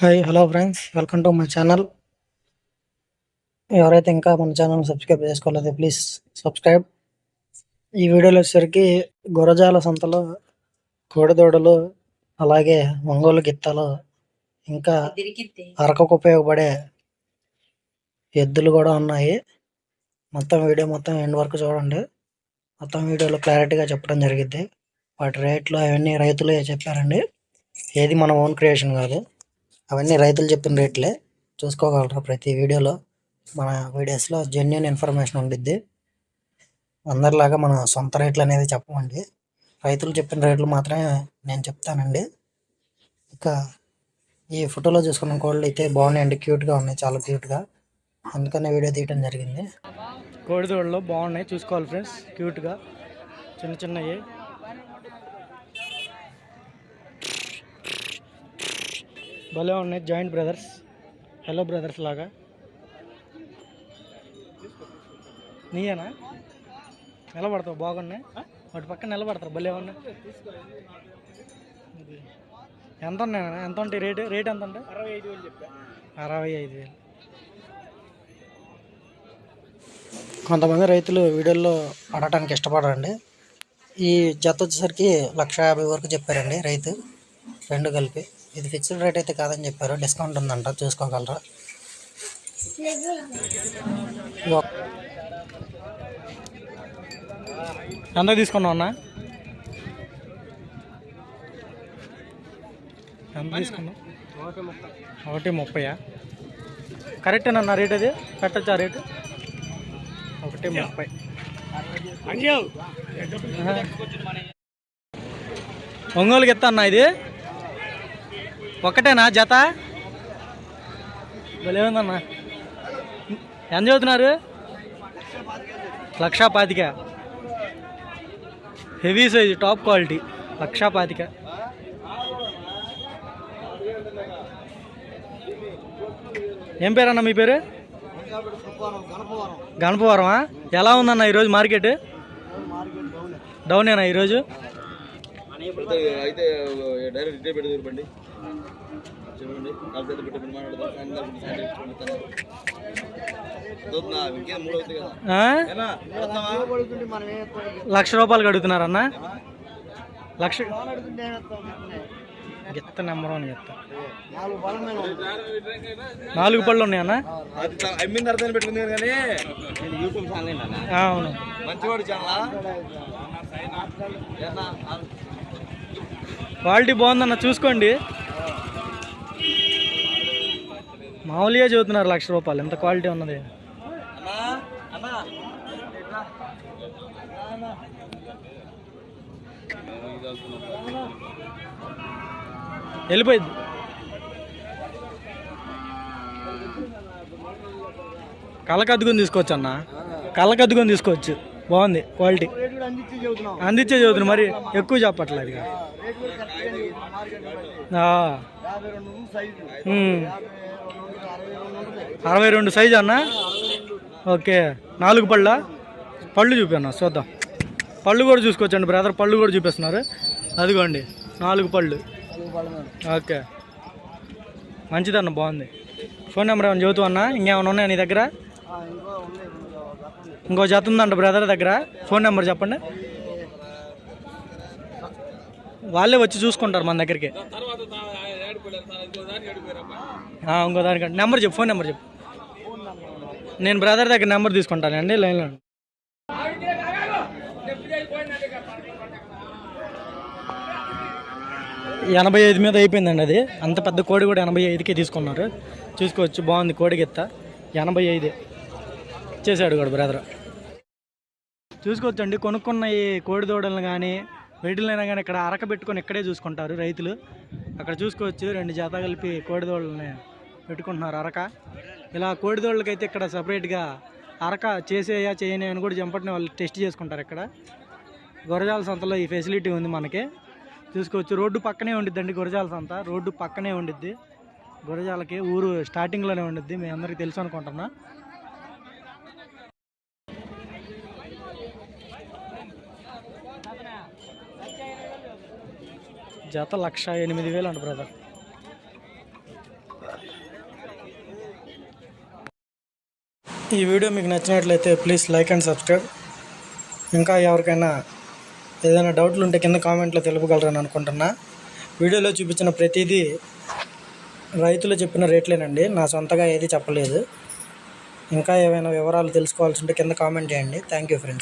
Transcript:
Hi hello friends welcome to my channel ఎవరైతే ఇంకా మన ఛానల్ సబ్స్క్రైబ్ చేసుకోలేదో ప్లీజ్ సబ్స్క్రైబ్ ఈ వీడియోలో వచ్చేసరికి గురజాల సంతలో కోడిదూడలు అలాగే ఒంగోలు గిత్తలు ఇంకా అరకకు ఉపయోగపడే ఎద్దులు కూడా ఉన్నాయి. మొత్తం వీడియో మొత్తం ఎండ్ వరకు చూడండి. మొత్తం వీడియోలో క్లారిటీగా చెప్పడం జరిగింది వాటి రేట్లు అవన్నీ రైతులే చెప్పారండి. ఏది మన ఓన్ క్రియేషన్ కాదు. అవన్నీ రైతులు చెప్పిన రేట్లే. చూసుకోగలరు ప్రతి వీడియోలో? మన వీడియోస్లో జెన్యున్ ఇన్ఫర్మేషన్ ఉండిద్ది. అందరిలాగా మన సొంత రేట్లు అనేది చెప్పమండి. రైతులు చెప్పిన రేట్లు మాత్రమే నేను చెప్తానండి. ఇంకా ఈ ఫోటోలో చూసుకున్న కోళ్ళు అయితే బాగున్నాయండి. క్యూట్గా ఉన్నాయి చాలా క్యూట్గా. అందుకనే వీడియో తీయడం జరిగింది. కోడిదోళ్ళు బాగున్నాయి. చూసుకోవాలి ఫ్రెండ్స్ క్యూట్గా. చిన్న చిన్నవి. భలే ఉన్నాయి జాయింట్ బ్రదర్స్. హలో బ్రదర్స్ లాగా. నీయేనా? నిలబడతావు బాగున్నాయి. వాటి పక్కన నిలబడతారు భలే ఉన్నాయి. ఎంత ఉన్నాయి ఎంత ఉంటాయి రేటు? రేట్ ఎంత ఉంటాయి? అరవై ఐదు వేలు చెప్పా. అరవై ఐదు వేలు. కొంతమంది రైతులు వీడియోల్లో అడగటానికి ఇష్టపడరండి. ఈ జత వచ్చేసరికి లక్ష యాభై వరకు చెప్పారండి రైతు రెండు కలిపి. ఇది ఫిక్స్డ్ రేట్ అయితే కాదని చెప్పారు. డిస్కౌంట్ ఉందంట. చూసుకోగలరా. ఎంత తీసుకున్నావు అన్న? ఎంత తీసుకున్నావు? ఒకటి ముప్పయా కరెక్టేనన్న రేట్ అది? పెట్టచ్చా రేటు? ఒకటి ముప్పై. ఒంగోలుకి ఎత్తా అన్న ఇది? ఒక్కటేనా జత? ఉందన్న. ఎంత చదువుతున్నారు? లక్షా పాతిక హెవీ సైజ్ టాప్ క్వాలిటీ. లక్షా పాతిక ఏం పేరన్న మీ పేరు? గణపవరమా ఎలా ఉందన్న ఈరోజు మార్కెట్? డౌనేనా ఈరోజు? అయితే డైరెక్ట్ చూడండి పెట్టి? లక్ష రూపాయలు అడుగుతున్నారన్న లక్ష గెత్త నెంబర్ వన్ గెత్త. నాలుగు పళ్ళు ఉన్నాయన్న? అది తా- అమ్మింది అర్థం పెట్టుకుంది కానీ నేను యూట్యూబ్ ఛానల్ అన్నా ఆ, అవును. మంచివాడు క్వాలిటీ బాగుందన్న చూసుకోండి. మామూలుగా చదువుతున్నారు లక్ష రూపాయలు. ఎంత క్వాలిటీ ఉన్నది? వెళ్ళిపోయింది. కళ్ళకద్దుకొని తీసుకోవచ్చు అన్న. కళ్ళకద్దుకొని తీసుకోవచ్చు. బాగుంది క్వాలిటీ. అందించే చదువుతున్నా. మరి ఎక్కువ చెప్పట్లేదు ఇక. అరవై రెండు సైజు అన్న? ఓకే. నాలుగు పళ్ళ? పళ్ళు చూపన్నా చూద్దాం. పళ్ళు కూడా చూసుకోవచ్చండి బ్రదర్ పళ్ళు కూడా చూపిస్తున్నారు. అదిగోండి నాలుగు పళ్ళు. ఓకే. మంచిదన్న బాగుంది. ఫోన్ నెంబర్ ఏమైనా చదువుతూ అన్న? ఇంకేమైనా ఉన్నాయా నీ దగ్గర? ఇంకో జత ఉందంట బ్రదర్ దగ్గర. ఫోన్ నెంబర్ చెప్పండి. వాళ్ళే వచ్చి చూసుకుంటారు మన దగ్గరికి. ఇంకో దానికంటే. నెంబర్ చెప్పు ఫోన్ నెంబర్ చెప్పు. నేను బ్రదర్ దగ్గర నెంబర్ తీసుకుంటానండి లైన్లో ఎనభై ఐదు మీద అయిపోయిందండి అది. అంత పెద్ద కోడి కూడా ఎనభై ఐదుకే తీసుకున్నారు. చూసుకోవచ్చు బాగుంది కోడి గిత్త. ఎనభై ఐదే. చేశాడు కూడా బ్రదర్. చూసుకోవచ్చండి కొనుక్కున్న ఈ కోడి దూడలను కానీ వీటిలైనా కానీ ఇక్కడ అరక పెట్టుకొని ఇక్కడే చూసుకుంటారు రైతులు. అక్కడ చూసుకోవచ్చు రెండు జత కలిపి కోడి దూడలని. పెట్టుకుంటున్నారు అరక. ఇలా కోడిదోళ్ళకైతే ఇక్కడ సపరేట్గా అరక చేసేయా చేయని అని కూడా జంపటిని వాళ్ళు టెస్ట్ చేసుకుంటారు ఇక్కడ. గొరజాల సంతలో ఈ ఫెసిలిటీ ఉంది మనకి. చూసుకోవచ్చు రోడ్డు పక్కనే ఉండిద్దండి గురజాల సంత. రోడ్డు పక్కనే ఉండిద్ది. గురజాలకి ఊరు స్టార్టింగ్లోనే ఉండిద్ది మీ అందరికీ తెలుసు అనుకుంటున్నా. జత లక్ష ఎనిమిది వేలు అంట బ్రదర్ ఈ వీడియో మీకు నచ్చినట్లయితే ప్లీజ్ లైక్ అండ్ సబ్స్క్రైబ్. ఇంకా ఎవరికైనా ఏదైనా డౌట్లు ఉంటే కింద కామెంట్లో తెలుపగలరని అనుకుంటున్నా. వీడియోలో చూపించిన ప్రతిదీ రైతులు చెప్పిన రేట్లేనండి. నా సొంతగా ఏది చెప్పలేదు. ఇంకా ఏమైనా వివరాలు తెలుసుకోవాల్సి ఉంటే కింద కామెంట్ చేయండి. Thank you friends